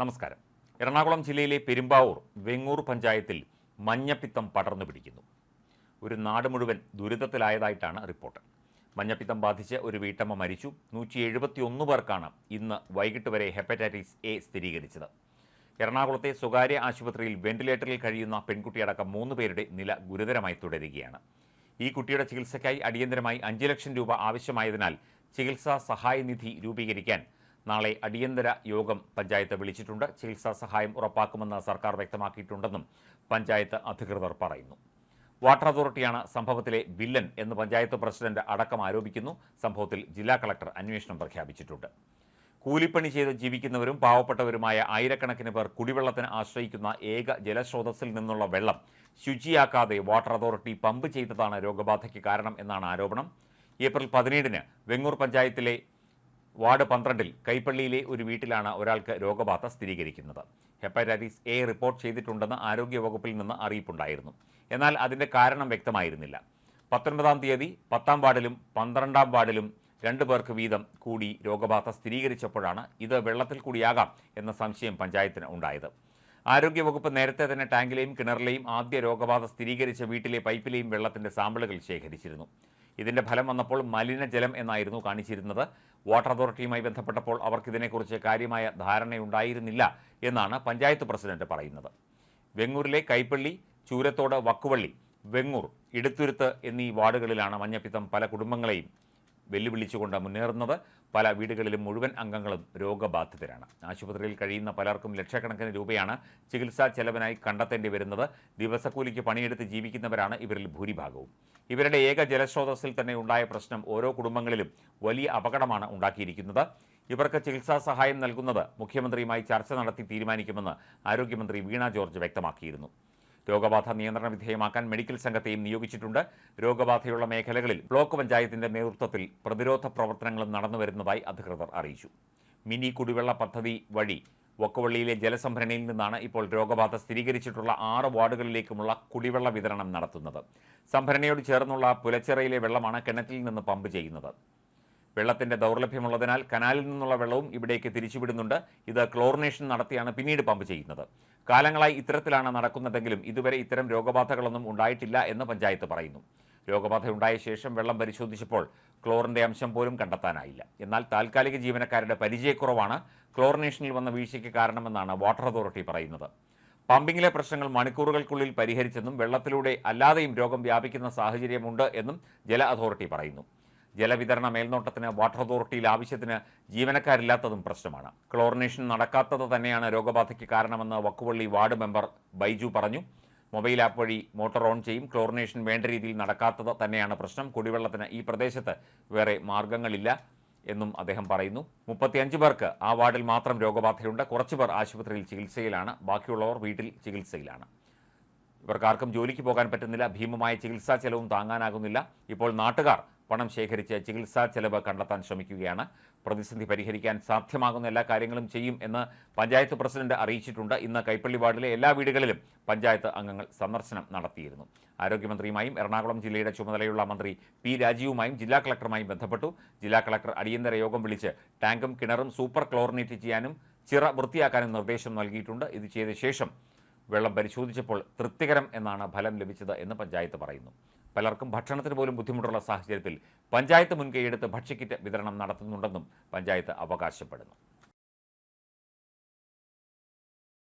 നമസ്കാരം. എറണാകുളം ജില്ലയിലെ പെരുമ്പാവൂർ വെങ്ങൂർ പഞ്ചായത്തിൽ മഞ്ഞപ്പിത്തം പടർന്നു പിടിക്കുന്നു. ഒരു നാട് മുഴുവൻ ദുരിതത്തിലായതായിട്ടാണ് റിപ്പോർട്ട്. മഞ്ഞപ്പിത്തം ബാധിച്ച് ഒരു വീട്ടമ്മ മരിച്ചു. നൂറ്റി എഴുപത്തിയൊന്ന് പേർക്കാണ് ഇന്ന് വൈകിട്ട് വരെ ഹെപ്പറ്റൈറ്റിസ് എ സ്ഥിരീകരിച്ചത്. എറണാകുളത്തെ സ്വകാര്യ ആശുപത്രിയിൽ വെന്റിലേറ്ററിൽ കഴിയുന്ന പെൺകുട്ടിയടക്കം മൂന്ന് പേരുടെ നില ഗുരുതരമായി തുടരുകയാണ്. ഈ കുട്ടിയുടെ ചികിത്സയ്ക്കായി അടിയന്തരമായി അഞ്ച് ലക്ഷം രൂപ ആവശ്യമായതിനാൽ ചികിത്സാ സഹായനിധി രൂപീകരിക്കാൻ നാളെ അടിയന്തര യോഗം പഞ്ചായത്ത് വിളിച്ചിട്ടുണ്ട്. ചികിത്സാ സഹായം ഉറപ്പാക്കുമെന്ന് സർക്കാർ വ്യക്തമാക്കിയിട്ടുണ്ടെന്നും പഞ്ചായത്ത് അധികൃതർ പറയുന്നു. വാട്ടർ അതോറിറ്റിയാണ് സംഭവത്തിലെ വില്ലൻ എന്ന് പഞ്ചായത്ത് പ്രസിഡന്റ് അടക്കം ആരോപിക്കുന്നു. സംഭവത്തിൽ ജില്ലാ കളക്ടർ അന്വേഷണം പ്രഖ്യാപിച്ചിട്ടുണ്ട്. കൂലിപ്പണി ചെയ്ത് ജീവിക്കുന്നവരും പാവപ്പെട്ടവരുമായ ആയിരക്കണക്കിന് പേർ കുടിവെള്ളത്തിന് ആശ്രയിക്കുന്ന ഏക ജലസ്രോതസ്സിൽ നിന്നുള്ള വെള്ളം ശുചിയാക്കാതെ വാട്ടർ അതോറിറ്റി പമ്പ് ചെയ്തതാണ് രോഗബാധയ്ക്ക് കാരണം എന്നാണ് ആരോപണം. ഏപ്രിൽ പതിനേഴിന് വെങ്ങൂർ പഞ്ചായത്തിലെ വാർഡ് പന്ത്രണ്ടിൽ കൈപ്പള്ളിയിലെ ഒരു വീട്ടിലാണ് ഒരാൾക്ക് രോഗബാധ സ്ഥിരീകരിക്കുന്നത്. ഹെപ്പറ്റൈറ്റിസ് എ റിപ്പോർട്ട് ചെയ്തിട്ടുണ്ടെന്ന് ആരോഗ്യവകുപ്പിൽ നിന്ന് അറിയിപ്പുണ്ടായിരുന്നു. എന്നാൽ അതിന്റെ കാരണം വ്യക്തമായിരുന്നില്ല. പത്തൊൻപതാം തീയതി പത്താം വാർഡിലും പന്ത്രണ്ടാം വാർഡിലും രണ്ടു പേർക്ക് വീതം കൂടി രോഗബാധ സ്ഥിരീകരിച്ചപ്പോഴാണ് ഇത് വെള്ളത്തിൽ കൂടിയാകാം എന്ന സംശയം പഞ്ചായത്തിന് ഉണ്ടായത്. ആരോഗ്യവകുപ്പ് നേരത്തെ തന്നെ ടാങ്കിലെയും കിണറിലെയും ആദ്യ രോഗബാധ സ്ഥിരീകരിച്ച വീട്ടിലെ പൈപ്പിലെയും വെള്ളത്തിന്റെ സാമ്പിളുകൾ ശേഖരിച്ചിരുന്നു. ഇതിന്റെ ഫലം വന്നപ്പോൾ മലിനജലം എന്നായിരുന്നു കാണിച്ചിരുന്നത്. വാട്ടർ അതോറിറ്റിയുമായി ബന്ധപ്പെട്ടപ്പോൾ അവർക്കിതിനെക്കുറിച്ച് കാര്യമായ ധാരണയുണ്ടായിരുന്നില്ല എന്നാണ് പഞ്ചായത്ത് പ്രസിഡന്റ് പറയുന്നത്. വെങ്ങൂരിലെ കൈപ്പള്ളി ചൂരത്തോട് വക്കുവള്ളി വെങ്ങൂർ ഇടുത്തുരുത്ത് എന്നീ വാർഡുകളിലാണ് മഞ്ഞപ്പിത്തം പല കുടുംബങ്ങളെയും വെല്ലുവിളിച്ചുകൊണ്ട് മുന്നേറുന്നത്. പല വീടുകളിലും മുഴുവൻ അംഗങ്ങളും രോഗബാധിതരാണ്. ആശുപത്രിയിൽ കഴിയുന്ന പലർക്കും ലക്ഷക്കണക്കിന് രൂപയാണ് ചികിത്സാ ചെലവിനായി കണ്ടെത്തേണ്ടി വരുന്നത്. ദിവസക്കൂലിക്ക് പണിയെടുത്ത് ജീവിക്കുന്നവരാണ് ഇവരിൽ ഭൂരിഭാഗവും. ഇവരുടെ ഏക ജലസ്രോതസ്സിൽ തന്നെ ഉണ്ടായ പ്രശ്നം ഓരോ കുടുംബങ്ങളിലും വലിയ അപകടമാണ് ഉണ്ടാക്കിയിരിക്കുന്നത്. ഇവർക്ക് ചികിത്സാ സഹായം നൽകുന്നത് മുഖ്യമന്ത്രിയുമായി ചർച്ച നടത്തി തീരുമാനിക്കുമെന്ന് ആരോഗ്യമന്ത്രി വീണ ജോർജ് വ്യക്തമാക്കിയിരുന്നു. രോഗബാധ നിയന്ത്രണ വിധേയമാക്കാൻ മെഡിക്കൽ സംഘത്തെയും നിയോഗിച്ചിട്ടുണ്ട്. രോഗബാധയുള്ള മേഖലകളിൽ ബ്ലോക്ക് പഞ്ചായത്തിന്റെ നേതൃത്വത്തിൽ പ്രതിരോധ പ്രവർത്തനങ്ങളും നടന്നുവരുന്നതായി അധികൃതർ അറിയിച്ചു. മിനി കുടിവെള്ള പദ്ധതി വഴി വക്കവള്ളിയിലെ ജലസംഭരണിയിൽ നിന്നാണ് ഇപ്പോൾ രോഗബാധ സ്ഥിരീകരിച്ചിട്ടുള്ള ആറ് വാർഡുകളിലേക്കുമുള്ള കുടിവെള്ള വിതരണം നടത്തുന്നത്. സംഭരണിയോട് ചേർന്നുള്ള പുലച്ചിറയിലെ വെള്ളമാണ് കിണറ്റിൽ നിന്ന് പമ്പ് ചെയ്യുന്നത്. വെള്ളത്തിന്റെ ദൗർലഭ്യമുള്ളതിനാൽ കനാലിൽ നിന്നുള്ള വെള്ളവും ഇവിടേക്ക് തിരിച്ചുവിടുന്നുണ്ട്. ഇത് ക്ലോറിനേഷൻ നടത്തിയാണ് പിന്നീട് പമ്പ് ചെയ്യുന്നത്. കാലങ്ങളായി ഇത്തരത്തിലാണ് നടക്കുന്നതെങ്കിലും ഇതുവരെ ഇത്തരം രോഗബാധകളൊന്നും ഉണ്ടായിട്ടില്ല എന്ന് പഞ്ചായത്ത് പറയുന്നു. രോഗബാധയുണ്ടായ ശേഷം വെള്ളം പരിശോധിച്ചപ്പോൾ ക്ലോറിന്റെ അംശം പോലും കണ്ടെത്താനായില്ല. എന്നാൽ താൽക്കാലിക ജീവനക്കാരുടെ പരിചയക്കുറവാണ് ക്ലോറിനേഷനിൽ വന്ന വീഴ്ചയ്ക്ക് കാരണമെന്നാണ് വാട്ടർ അതോറിറ്റി പറയുന്നത്. പമ്പിങ്ങിലെ പ്രശ്നങ്ങൾ മണിക്കൂറുകൾക്കുള്ളിൽ പരിഹരിച്ചെന്നും വെള്ളത്തിലൂടെ അല്ലാതെയും രോഗം വ്യാപിക്കുന്ന സാഹചര്യമുണ്ട് എന്നും ജല അതോറിറ്റി പറയുന്നു. ജലവിതരണ മേൽനോട്ടത്തിന് വാട്ടർ അതോറിറ്റിയിൽ ആവശ്യത്തിന് ജീവനക്കാരില്ലാത്തതും പ്രശ്നമാണ്. ക്ലോറിനേഷൻ നടക്കാത്തത് തന്നെയാണ് രോഗബാധയ്ക്ക് കാരണമെന്ന് വക്കുവള്ളി വാർഡ് മെമ്പർ ബൈജു പറഞ്ഞു. മൊബൈൽ ആപ്പ് വഴി മോട്ടോർ ഓൺ ചെയ്യും. ക്ലോറിനേഷൻ വേണ്ട രീതിയിൽ നടക്കാത്തത് തന്നെയാണ് പ്രശ്നം. കുടിവെള്ളത്തിന് ഈ പ്രദേശത്ത് വേറെ മാർഗങ്ങളില്ല എന്നും അദ്ദേഹം പറയുന്നു. മുപ്പത്തിയഞ്ച് പേർക്ക് ആ വാർഡിൽ മാത്രം രോഗബാധയുണ്ട്. കുറച്ചുപേർ ആശുപത്രിയിൽ ചികിത്സയിലാണ്. ബാക്കിയുള്ളവർ വീട്ടിൽ ചികിത്സയിലാണ്. ഇവർക്കാർക്കും ജോലിക്ക് പോകാൻ പറ്റുന്നില്ല. ഭീമമായ ചികിത്സാ ചെലവും താങ്ങാനാകുന്നില്ല. ഇപ്പോൾ നാട്ടുകാർ പണം ശേഖരിച്ച് ചികിത്സാ ചെലവ് കണ്ടെത്താൻ ശ്രമിക്കുകയാണ്. പ്രതിസന്ധി പരിഹരിക്കാൻ സാധ്യമാകുന്ന എല്ലാ കാര്യങ്ങളും ചെയ്യും എന്ന് പഞ്ചായത്ത് പ്രസിഡന്റ് അറിയിച്ചിട്ടുണ്ട്. ഇന്ന് കൈപ്പള്ളി വാർഡിലെ എല്ലാ വീടുകളിലും പഞ്ചായത്ത് അംഗങ്ങൾ സന്ദർശനം നടത്തിയിരുന്നു. ആരോഗ്യമന്ത്രിയുമായും എറണാകുളം ജില്ലയുടെ ചുമതലയുള്ള മന്ത്രി പി രാജീവുമായും ജില്ലാ കളക്ടറുമായും ബന്ധപ്പെട്ടു. ജില്ലാ കളക്ടർ അടിയന്തര യോഗം വിളിച്ച് ടാങ്കും കിണറും സൂപ്പർ ക്ലോറിനേറ്റ് ചെയ്യാനും ചിറ വൃത്തിയാക്കാനും നിർദ്ദേശം നൽകിയിട്ടുണ്ട്. ഇത് ചെയ്ത ശേഷം വെള്ളം പരിശോധിച്ചപ്പോൾ തൃപ്തികരം എന്നാണ് ഫലം ലഭിച്ചത് എന്ന് പഞ്ചായത്ത് പറയുന്നു. പലർക്കും ഭക്ഷണത്തിന് പോലും ബുദ്ധിമുട്ടുള്ള സാഹചര്യത്തിൽ പഞ്ചായത്ത് മുൻകൈയെടുത്ത് ഭക്ഷ്യക്കിറ്റ് വിതരണം നടത്തുന്നുണ്ടെന്നും പഞ്ചായത്ത് അവകാശപ്പെടുന്നു.